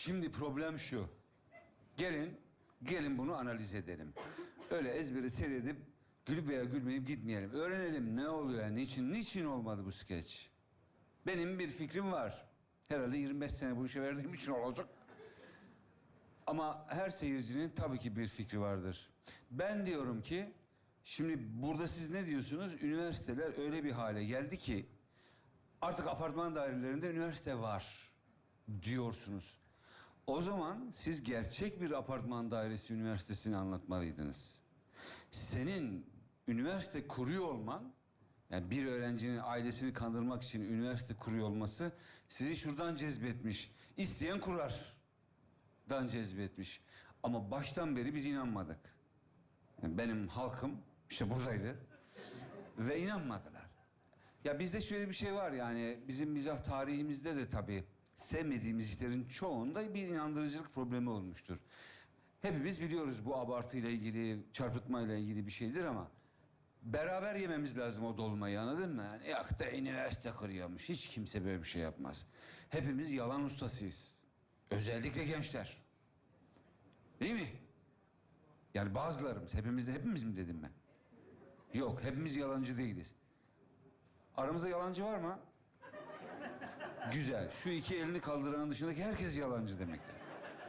Şimdi problem şu. Gelin, gelin bunu analiz edelim. Öyle ezberi seyredip gülüp veya gülmeyip gitmeyelim. Öğrenelim ne oluyor, niçin, niçin olmadı bu skeç? Benim bir fikrim var. Herhalde 25 sene bu işe verdiğim için olacak. Ama her seyircinin tabii ki bir fikri vardır. Ben diyorum ki, şimdi burada siz ne diyorsunuz? Üniversiteler öyle bir hale geldi ki artık apartman dairelerinde üniversite var diyorsunuz. O zaman siz gerçek bir apartman dairesi üniversitesini anlatmalıydınız. Senin üniversite kuruyor olman, yani bir öğrencinin ailesini kandırmak için üniversite kuruyor olması sizi şuradan cezbetmiş. İsteyen kurar. Dan cezbetmiş. Ama baştan beri biz inanmadık. Yani benim halkım işte buradaydı. Ve inanmadılar. Ya bizde şöyle bir şey var yani bizim mizah tarihimizde de tabii sevmediğimiz işlerin çoğunda bir inandırıcılık problemi olmuştur. Hepimiz biliyoruz bu abartıyla ilgili, çarpıtmayla ilgili bir şeydir ama beraber yememiz lazım o dolmayı anladın mı? Yani yok da kuruyormuş. Hiç kimse böyle bir şey yapmaz. Hepimiz yalan ustasıyız. Özellikle gençler. Değil mi? Yani bazılarımız, hepimiz de hepimiz mi dedim ben? Yok, hepimiz yalancı değiliz. Aramızda yalancı var mı? Güzel. Şu iki elini kaldıranın dışındaki herkes yalancı demektir.